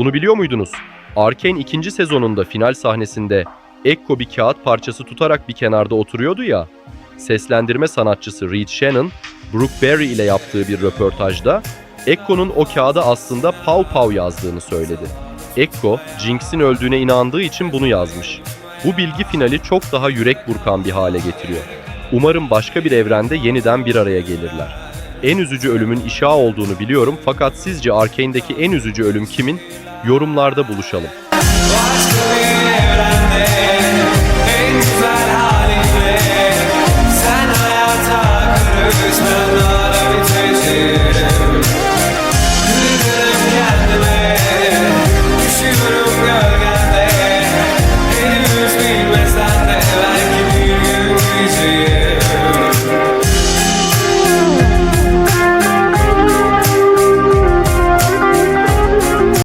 Bunu biliyor muydunuz? Arkane ikinci sezonunda final sahnesinde Ekko bir kağıt parçası tutarak bir kenarda oturuyordu ya. Seslendirme sanatçısı Reed Shannon, Brooke Berry ile yaptığı bir röportajda Ekko'nun o kağıda aslında Pow Pow yazdığını söyledi. Ekko, Jinx'in öldüğüne inandığı için bunu yazmış. Bu bilgi finali çok daha yürek burkan bir hale getiriyor. Umarım başka bir evrende yeniden bir araya gelirler. En üzücü ölümün İşa olduğunu biliyorum fakat sizce Arkane'deki en üzücü ölüm kimin? Yorumlarda buluşalım.